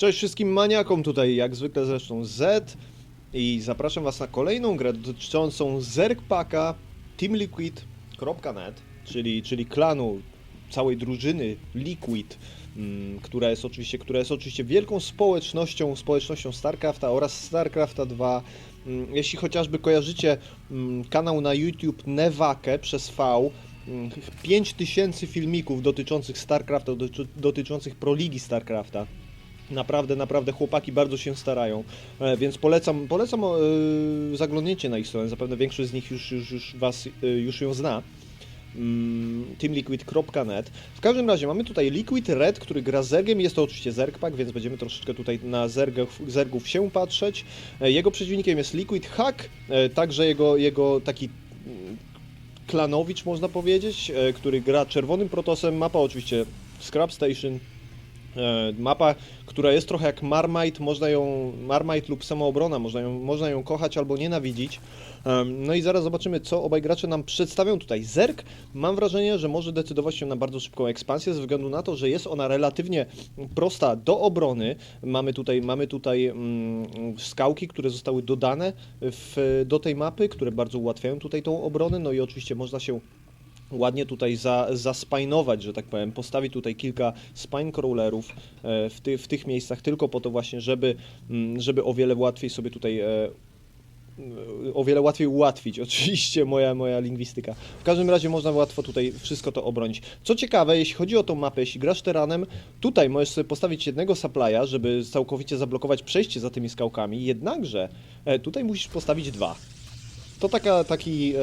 Cześć wszystkim maniakom, tutaj jak zwykle zresztą Z i zapraszam Was na kolejną grę dotyczącą Zerkpaka TeamLiquid.net, czyli, czyli klanu całej drużyny Liquid, mm, która jest oczywiście, która jest oczywiście wielką społecznością, społecznością StarCrafta oraz StarCrafta 2. Mm, Jeśli chociażby kojarzycie mm, kanał na YouTube Nevake przez V, mm, 5000 filmików dotyczących StarCrafta, doty- dotyczących Proligi StarCrafta. Naprawdę, naprawdę chłopaki bardzo się starają, e, więc polecam, polecam e, zaglądnięcie na ich stronę, zapewne większość z nich już, już, już Was e, już ją zna. Mm, teamliquid.net. W każdym razie mamy tutaj Liquid Red, który gra zergiem, jest to oczywiście zergpak, więc będziemy troszeczkę tutaj na zergów, zergów się patrzeć. Jego przeciwnikiem jest Liquid Hack, także jego, jego taki mm, klanowicz można powiedzieć, który gra czerwonym protosem, mapa oczywiście Scrap Station, Mapa, która jest trochę jak Marmite, można ją, Marmite lub samoobrona, można ją, można ją kochać albo nienawidzić. No i zaraz zobaczymy, co obaj gracze nam przedstawią tutaj. Zerk, mam wrażenie, że może decydować się na bardzo szybką ekspansję, ze względu na to, że jest ona relatywnie prosta do obrony. Mamy tutaj, mamy tutaj mm, skałki, które zostały dodane w, do tej mapy, które bardzo ułatwiają tutaj tą obronę, no i oczywiście można się ładnie tutaj za, zaspajnować, że tak powiem, postawić tutaj kilka spine crawlerów e, w, ty, w tych miejscach tylko po to właśnie, żeby, mm, żeby o wiele łatwiej sobie tutaj e, o wiele łatwiej ułatwić, oczywiście moja, moja lingwistyka. W każdym razie można łatwo tutaj wszystko to obronić. Co ciekawe, jeśli chodzi o tą mapę, jeśli grasz teranem, tutaj możesz sobie postawić jednego supplya, żeby całkowicie zablokować przejście za tymi skałkami, jednakże e, tutaj musisz postawić dwa. To taka, taki, e,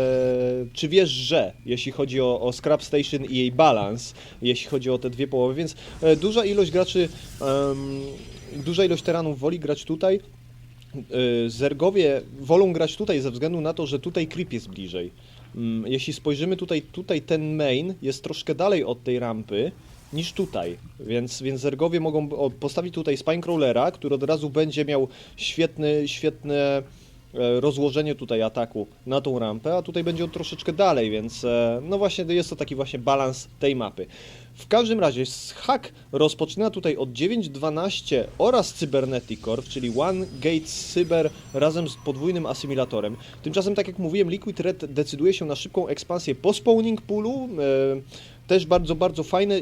czy wiesz, że, jeśli chodzi o, o Scrap Station i jej balans, jeśli chodzi o te dwie połowy, więc e, duża ilość graczy, em, duża ilość teranów woli grać tutaj. E, Zergowie wolą grać tutaj ze względu na to, że tutaj creep jest bliżej. Mm, Jeśli spojrzymy tutaj, tutaj ten main jest troszkę dalej od tej rampy niż tutaj, więc, więc Zergowie mogą postawić tutaj Spinecrawlera, który od razu będzie miał świetny, świetne e, rozłożenie tutaj ataku na tą rampę, a tutaj będzie on troszeczkę dalej, więc e, no właśnie jest to taki właśnie balans tej mapy. W każdym razie hack rozpoczyna tutaj od 9.12 oraz Cybernetic Core, czyli One Gate Cyber razem z podwójnym asymilatorem. Tymczasem, tak jak mówiłem, Liquid Red decyduje się na szybką ekspansję po spawning poolu. E, też bardzo, bardzo fajne, e,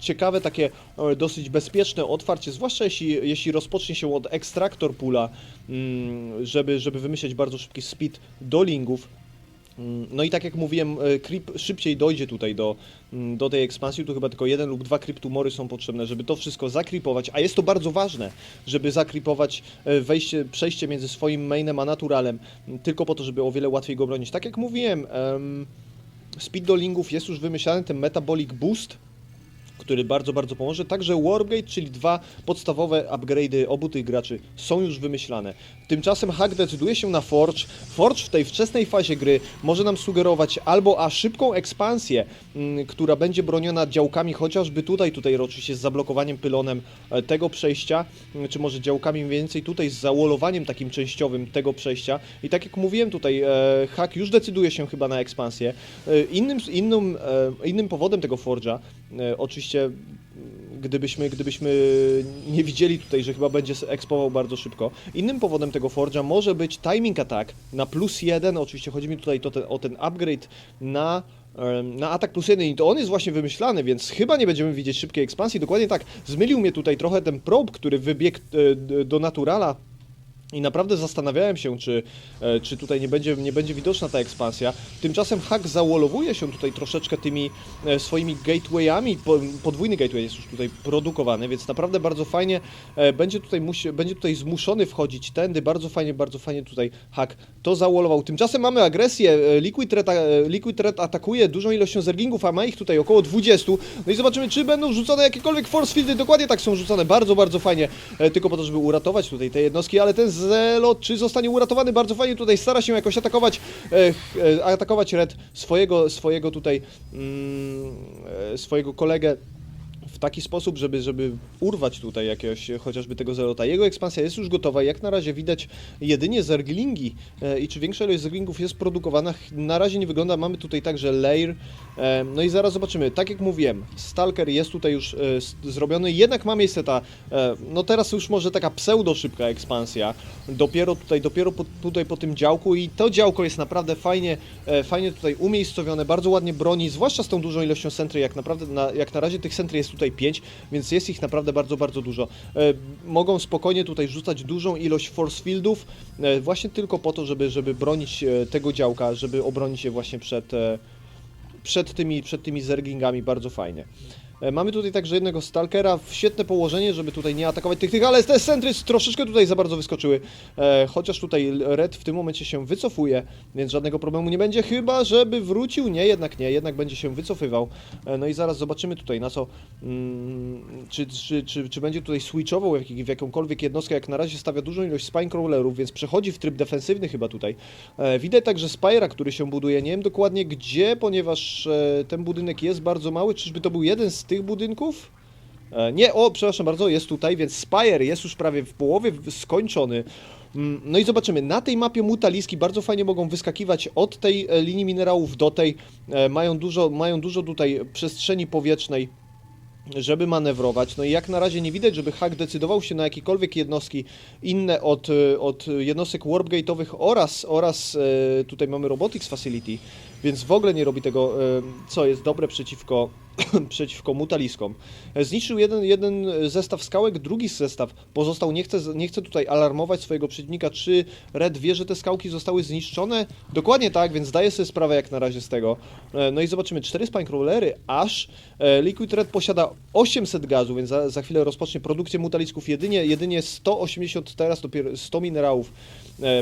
ciekawe, takie e, dosyć bezpieczne otwarcie, zwłaszcza jeśli, jeśli rozpocznie się od ekstraktor pula, mm, żeby, żeby wymyśleć bardzo szybki speed do lingów. Mm, No i tak jak mówiłem, e, Creep szybciej dojdzie tutaj do, mm, do tej ekspansji, tu chyba tylko jeden lub dwa Cryptumory są potrzebne, żeby to wszystko zakripować, a jest to bardzo ważne, żeby zakripować e, wejście, przejście między swoim mainem a naturalem, tylko po to, żeby o wiele łatwiej go bronić. Tak jak mówiłem, em, speed do lingów jest już wymyślany, ten Metabolic Boost, który bardzo, bardzo pomoże. Także Wargate, czyli dwa podstawowe upgrade'y obu tych graczy są już wymyślane. Tymczasem Hack decyduje się na Forge. Forge w tej wczesnej fazie gry może nam sugerować albo a szybką ekspansję, mm, która będzie broniona działkami, chociażby tutaj, tutaj oczywiście z zablokowaniem pylonem e, tego przejścia, mm, czy może działkami więcej tutaj z załolowaniem takim częściowym tego przejścia. I tak jak mówiłem tutaj, e, Hack już decyduje się chyba na ekspansję. E, innym, innym, innym powodem tego Forge'a, oczywiście mm, gdybyśmy, gdybyśmy nie widzieli tutaj, że chyba będzie ekspował bardzo szybko. Innym powodem tego Forge'a może być timing attack na plus jeden, oczywiście chodzi mi tutaj ten, o ten upgrade na na atak plus jeden i to on jest właśnie wymyślany, więc chyba nie będziemy widzieć szybkiej ekspansji. Dokładnie tak, zmylił mnie tutaj trochę ten probe, który wybiegł e, do naturala i naprawdę zastanawiałem się, czy, e, czy tutaj nie będzie, nie będzie widoczna ta ekspansja. Tymczasem hack załolowuje się tutaj troszeczkę tymi e, swoimi gatewayami. Po, podwójny gateway jest już tutaj produkowany, więc naprawdę bardzo fajnie e, będzie tutaj, będzie tutaj zmuszony wchodzić tędy. Bardzo fajnie, bardzo fajnie tutaj hack to załolował. Tymczasem mamy agresję. Liquid e, Liquid atakuje dużą ilością zergingów, a ma ich tutaj około 20. No i zobaczymy, czy będą rzucone jakiekolwiek force fieldy. Dokładnie tak są rzucane. Bardzo, bardzo fajnie. Tylko po to, żeby uratować tutaj te jednostki, ale ten Zelot, czy zostanie uratowany? Bardzo fajnie tutaj stara się jakoś atakować, e, e, atakować Red swojego, swojego tutaj, mm, e, swojego kolegę taki sposób, żeby, żeby urwać tutaj jakiegoś chociażby tego zelota. Jego ekspansja jest już gotowa. Jak na razie widać jedynie zerglingi e, i czy większa ilość zerglingów jest produkowana. Na razie nie wygląda. Mamy tutaj także lair. E, No i zaraz zobaczymy. Tak jak mówiłem, Stalker jest tutaj już e, zrobiony. Jednak ma miejsce ta, no teraz już może taka pseudo szybka ekspansja. Dopiero tutaj, dopiero po, tutaj po tym działku i to działko jest naprawdę fajnie, fajnie tutaj umiejscowione, bardzo ładnie broni, zwłaszcza z tą dużą ilością centry, jak naprawdę, na, jak na razie tych centry jest tutaj 5, więc jest ich naprawdę bardzo, bardzo dużo. E, mogą spokojnie tutaj rzucać dużą ilość force fieldów, e, właśnie tylko po to, żeby, żeby bronić e, tego działka, żeby obronić się właśnie przed, przed tymi, przed tymi zerglingami, bardzo fajnie. E, Mamy tutaj także jednego Stalkera, w świetne położenie, żeby tutaj nie atakować tych, tych ale te centry troszeczkę tutaj za bardzo wyskoczyły. E, chociaż tutaj Red w tym momencie się wycofuje, więc żadnego problemu nie będzie, chyba żeby wrócił. Nie, jednak nie, jednak będzie się wycofywał. E, no i zaraz zobaczymy tutaj na co, mm, czy, czy, czy, czy będzie tutaj switchował w, jak- w jakąkolwiek jednostkę. Jak na razie stawia dużą ilość spine crawlerów, więc przechodzi w tryb defensywny chyba tutaj. E, widać także Spira, który się buduje. Nie wiem dokładnie gdzie, ponieważ e, ten budynek jest bardzo mały. Czyżby to był jeden z tych budynków? E, Nie, o, przepraszam bardzo, jest tutaj, więc Spire jest już prawie w połowie skończony. Mm, No i zobaczymy, na tej mapie mutaliski bardzo fajnie mogą wyskakiwać od tej e, linii minerałów do tej. E, Mają dużo, mają dużo tutaj przestrzeni powietrznej żeby manewrować. No i jak na razie nie widać, żeby hack decydował się na jakiekolwiek jednostki inne od, od jednostek warp gate'owych oraz, oraz tutaj mamy robotics facility, więc w ogóle nie robi tego, co jest dobre przeciwko, przeciwko mutaliskom. E, Zniszczył jeden, jeden zestaw skałek, drugi zestaw pozostał, nie chce, nie chce tutaj alarmować swojego przeciwnika, czy Red wie, że te skałki zostały zniszczone? Dokładnie tak, więc zdaję sobie sprawę jak na razie z tego. E, No i zobaczymy, cztery spine aż e, Liquid Red posiada 800 gazu, więc za, za chwilę rozpocznie produkcję mutalisków. Jedynie, jedynie 180 teraz, dopiero 100 minerałów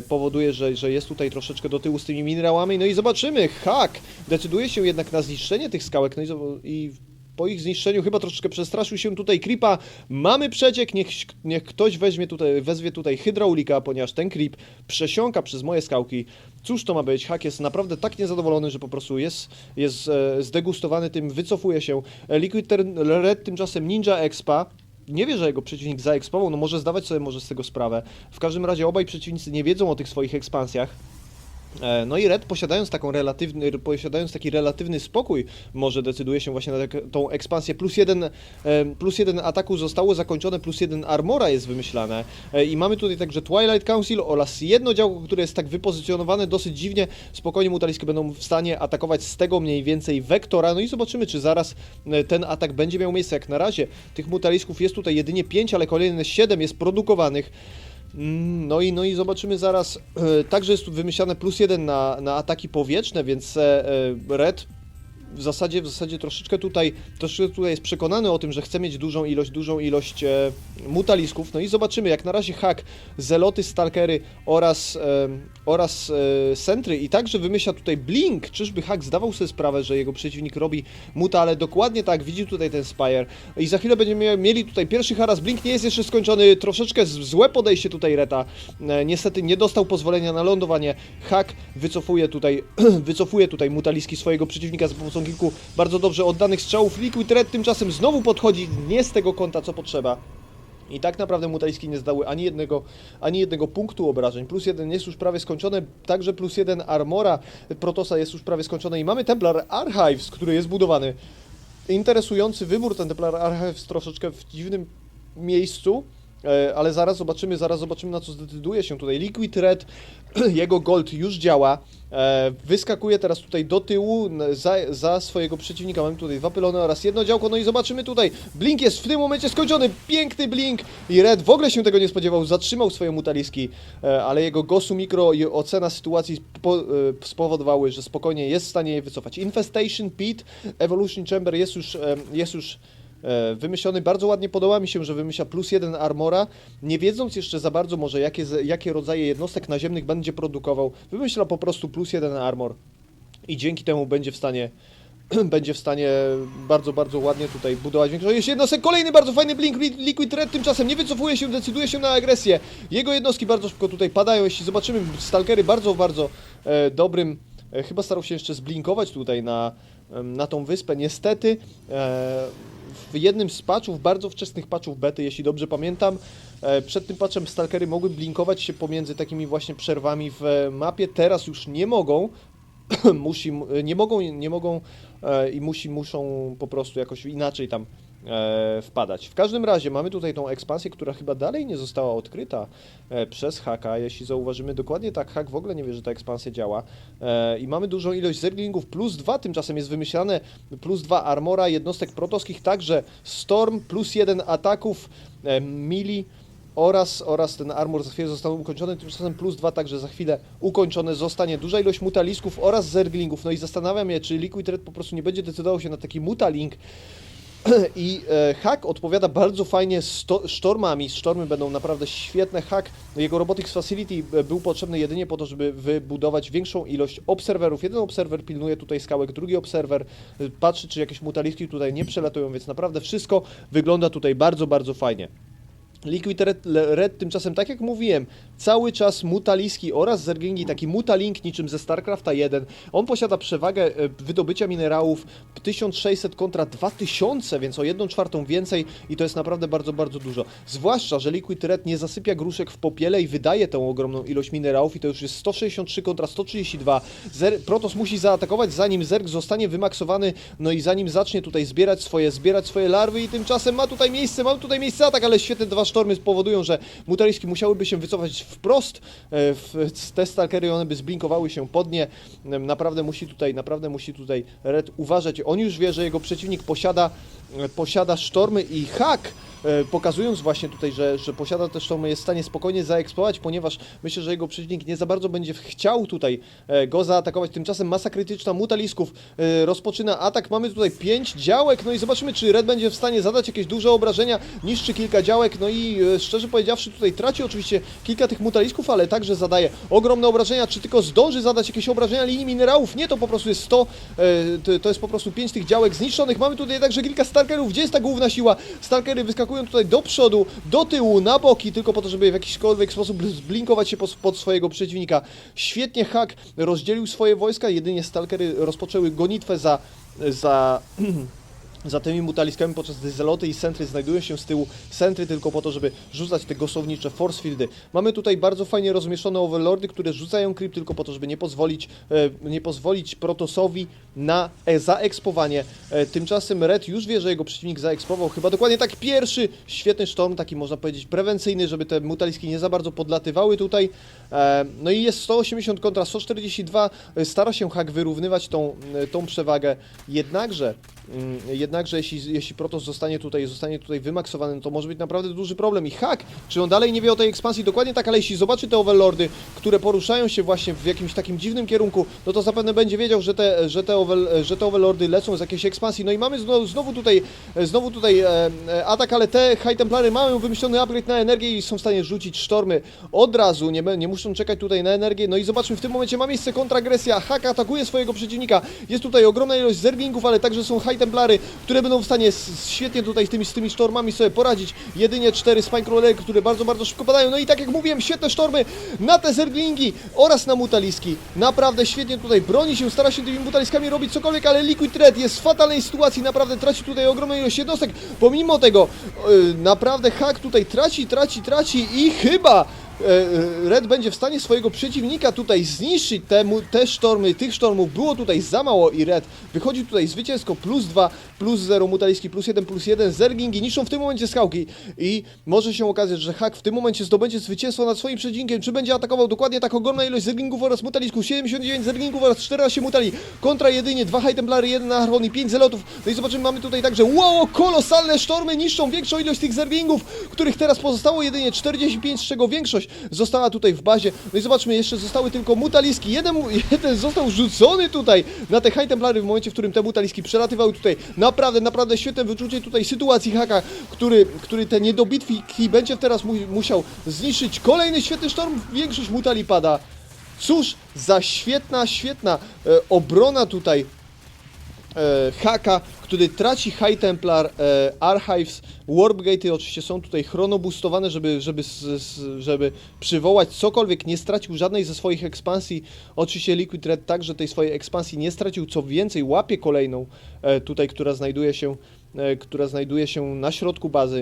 powoduje, że, że jest tutaj troszeczkę do tyłu z tymi minerałami. No i zobaczymy, Hack decyduje się jednak na zniszczenie tych skałek. No i, i po ich zniszczeniu chyba troszeczkę przestraszył się tutaj Creepa. Mamy przeciek, niech, niech ktoś weźmie tutaj, wezwie tutaj hydraulika, ponieważ ten Creep przesiąka przez moje skałki. Cóż to ma być? Hack jest naprawdę tak niezadowolony, że po prostu jest, jest e, zdegustowany tym, wycofuje się. E, Liquid Red tymczasem Ninja Expa. Nie wie, że jego przeciwnik zaekspował, no może zdawać sobie może z tego sprawę. W każdym razie obaj przeciwnicy nie wiedzą o tych swoich ekspansjach. E, No i Red posiadając taką relatywny, posiadając taki relatywny spokój, może decyduje się właśnie na tak, tą ekspansję. Plus jeden, e, plus jeden ataku zostało zakończone, plus jeden armora jest wymyślane. E, I mamy tutaj także Twilight Council oraz jedno działko, które jest tak wypozycjonowane dosyć dziwnie. Spokojnie mutaliskie będą w stanie atakować z tego mniej więcej wektora. No i zobaczymy, czy zaraz ten atak będzie miał miejsce. Jak na razie tych mutalisków jest tutaj jedynie 5, ale kolejne 7 jest produkowanych. Mm, No i, no i zobaczymy zaraz. E, Także jest tu wymyślane plus jeden na, na ataki powietrzne, więc e, e, Red w zasadzie, w zasadzie troszeczkę tutaj, troszeczkę tutaj jest przekonany o tym, że chce mieć dużą ilość, dużą ilość e, mutalisków. No i zobaczymy, jak na razie hack, zeloty, stalkery oraz, e, oraz e, i także wymyśla tutaj blink. Czyżby hack zdawał sobie sprawę, że jego przeciwnik robi muta, ale dokładnie tak, widzi tutaj ten Spire. I za chwilę będziemy mieli tutaj pierwszy haras. Blink nie jest jeszcze skończony, troszeczkę z- złe podejście tutaj Reta. E, niestety nie dostał pozwolenia na lądowanie. Hack wycofuje tutaj, wycofuje tutaj mutaliski swojego przeciwnika za pomocą kilku bardzo dobrze oddanych strzałów. Liquid Red tymczasem znowu podchodzi nie z tego kąta, co potrzeba. I tak naprawdę mutaliski nie zdały ani jednego, ani jednego punktu obrażeń. Plus jeden jest już prawie skończony, także plus jeden armora Protosa jest już prawie skończony i mamy Templar Archives, który jest budowany. Interesujący wybór ten Templar Archives troszeczkę w dziwnym miejscu, ale zaraz zobaczymy, zaraz zobaczymy na co zdecyduje się tutaj. Liquid Red, jego gold już działa, e, wyskakuje teraz tutaj do tyłu za, za swojego przeciwnika. Mamy tutaj dwa pylony oraz jedno działko, no i zobaczymy tutaj. Blink jest w tym momencie skończony, piękny blink i Red w ogóle się tego nie spodziewał, zatrzymał swoje mutaliski, e, ale jego Gosu Mikro i ocena sytuacji spo, e, spowodowały, że spokojnie jest w stanie je wycofać. Infestation Pit, Evolution Chamber jest już, e, jest już e, wymyślony. Bardzo ładnie podoba mi się, że wymyśla plus jeden armora, nie wiedząc jeszcze za bardzo może jakie, jakie rodzaje jednostek naziemnych będzie produkował. Wymyśla po prostu plus jeden armor i dzięki temu będzie w stanie będzie w stanie bardzo, bardzo ładnie tutaj budować większość Jeszcze jednostek. Kolejny bardzo fajny blink. Li- Liquid Red tymczasem nie wycofuje się, decyduje się na agresję. Jego jednostki bardzo szybko tutaj padają. Jeśli zobaczymy stalkery bardzo, bardzo e, dobrym. E, chyba starał się jeszcze zblinkować tutaj na, na tą wyspę. Niestety. E, w jednym z patchów, bardzo wczesnych patchów bety, jeśli dobrze pamiętam, e, przed tym patchem Stalkery mogły blinkować się pomiędzy takimi właśnie przerwami w mapie, teraz już nie mogą, musi, nie mogą, nie mogą e, i musi, muszą po prostu jakoś inaczej tam wpadać. W każdym razie mamy tutaj tą ekspansję, która chyba dalej nie została odkryta e, przez haka. Jeśli zauważymy dokładnie tak, hak w ogóle nie wie, że ta ekspansja działa. E, I mamy dużą ilość zerglingów, plus dwa tymczasem jest wymyślane, plus dwa armora jednostek protowskich, także Storm, plus jeden ataków, e, mili oraz, oraz ten armor za chwilę został ukończony, tymczasem plus dwa także za chwilę ukończone zostanie. Duża ilość mutalisków oraz zerglingów. No i zastanawiam się, czy Liquid Red po prostu nie będzie decydował się na taki mutalink. I e, Hack odpowiada bardzo fajnie sztormami. Sztormy będą naprawdę świetne. Hack, jego Robotics Facility e, był potrzebny jedynie po to, żeby wybudować większą ilość obserwerów. Jeden obserwer pilnuje tutaj skałek, drugi obserwer e, patrzy, czy jakieś mutaliski tutaj nie przelatują, więc naprawdę wszystko wygląda tutaj bardzo, bardzo fajnie. Liquid Red, Red tymczasem, tak jak mówiłem, cały czas mutaliski oraz zerglingi, taki mutalink niczym ze StarCrafta 1. On posiada przewagę e, wydobycia minerałów 1600 kontra 2000, więc o 1 czwartą więcej i to jest naprawdę bardzo, bardzo dużo. Zwłaszcza, że Liquid Red nie zasypia gruszek w popiele i wydaje tę ogromną ilość minerałów i to już jest 163 kontra 132. Zer Protoss musi zaatakować zanim zerg zostanie wymaksowany, no i zanim zacznie tutaj zbierać swoje, zbierać swoje larwy i tymczasem ma tutaj miejsce, mam tutaj miejsce atak, ale świetne dwa sztormy spowodują, że mutaliski musiałyby się wycofać wprost e, te stalkery, one by zblinkowały się pod nie. Naprawdę musi tutaj, naprawdę musi tutaj Red uważać. On już wie, że jego przeciwnik posiada, e, posiada sztormy i hak pokazując właśnie tutaj, że, że posiada te sztormy, jest w stanie spokojnie zaeksploatować, ponieważ myślę, że jego przeciwnik nie za bardzo będzie chciał tutaj e, go zaatakować. Tymczasem masa krytyczna mutalisków e, rozpoczyna atak. Mamy tutaj 5 działek, no i zobaczymy, czy Red będzie w stanie zadać jakieś duże obrażenia, niszczy kilka działek, no i e, szczerze powiedziawszy tutaj traci oczywiście kilka tych mutalisków, ale także zadaje ogromne obrażenia. Czy tylko zdąży zadać jakieś obrażenia linii minerałów? Nie, to po prostu jest 100, e, to, jest po prostu 5 tych działek zniszczonych. Mamy tutaj także kilka stalkerów. Gdzie jest ta główna siła? Stalkery wyskakują tutaj do przodu, do tyłu, na boki, tylko po to, żeby w jakiśkolwiek sposób zblinkować się pod, swojego przeciwnika. Świetnie Hak rozdzielił swoje wojska, jedynie stalkery rozpoczęły gonitwę za, za za tymi mutaliskami, podczas gdy zeloty i sentry znajdują się z tyłu. Sentry tylko po to, żeby rzucać te gosownicze force fieldy. Mamy tutaj bardzo fajnie rozmieszczone overlordy, które rzucają creep tylko po to, żeby nie pozwolić, e, nie pozwolić Protosowi na e, zaekspowanie. E, tymczasem Red już wie, że jego przeciwnik zaekspował. Chyba dokładnie tak pierwszy świetny sztorm, taki można powiedzieć prewencyjny, żeby te mutaliski nie za bardzo podlatywały tutaj. No i jest 180 kontra 142. E, Stara się Hak wyrównywać tą, tą przewagę. Jednakże Mm, Jednakże jeśli, jeśli Protoss zostanie tutaj, zostanie tutaj wymaksowany, no to może być naprawdę duży problem. I Hak, czy on dalej nie wie o tej ekspansji? Dokładnie tak, ale jeśli zobaczy te overlordy, które poruszają się właśnie w jakimś takim dziwnym kierunku, no to zapewne będzie wiedział, że te, że te, over, że te overlordy lecą z jakiejś ekspansji. No i mamy znowu, znowu tutaj, znowu tutaj e, e, atak, ale te High Templary mają wymyślony upgrade na energię i są w stanie rzucić sztormy od razu, nie, nie muszą czekać tutaj na energię. No i zobaczmy, w tym momencie ma miejsce kontragresja. Hak atakuje swojego przeciwnika. Jest tutaj ogromna ilość zerglingów, ale także są High Templary, które będą w stanie świetnie tutaj z tymi, z tymi sztormami sobie poradzić. Jedynie cztery Spine które bardzo, bardzo szybko padają. No i tak jak mówiłem, świetne sztormy na te zerglingi oraz na mutaliski. Naprawdę świetnie tutaj broni się, stara się tymi mutaliskami robić cokolwiek, ale Liquid Red jest w fatalnej sytuacji, naprawdę traci tutaj ogromną ilość jednostek. Pomimo tego, yy, naprawdę Hak tutaj traci, traci, traci i chyba Red będzie w stanie swojego przeciwnika tutaj zniszczyć. Te, sztormy, tych sztormów było tutaj za mało i Red wychodzi tutaj zwycięsko plus 2, plus 0, mutaliski plus 1, plus 1, zergingi niszczą w tym momencie skałki i może się okazać, że Hak w tym momencie zdobędzie zwycięstwo nad swoim przeciwnikiem. Czy będzie atakował dokładnie tak ogromna ilość zergingów oraz mutalisków? 79 zergingów oraz 14 mutali kontra jedynie 2 High Templary, 1 Archon i 5 zelotów. No i zobaczymy, mamy tutaj także wow, kolosalne sztormy niszczą większą ilość tych zergingów, których teraz pozostało jedynie 45, z czego większość została tutaj w bazie. No i zobaczmy, jeszcze zostały tylko mutaliski. Jeden, jeden został rzucony tutaj na te High Templary w momencie, w którym te mutaliski przelatywały tutaj. Naprawdę, naprawdę świetne wyczucie tutaj sytuacji Haka, który, który te niedobitki będzie teraz mu, musiał zniszczyć. Kolejny świetny sztorm, większość mutali pada. Cóż za świetna, świetna e, obrona tutaj e, Haka, który traci High Templar, e, Archives, Warpgate'y oczywiście są tutaj chronoboostowane, żeby, żeby, żeby przywołać cokolwiek, nie stracił żadnej ze swoich ekspansji. Oczywiście Liquid Red także tej swojej ekspansji nie stracił, co więcej łapie kolejną e, tutaj, która znajduje się e, która znajduje się na środku bazy.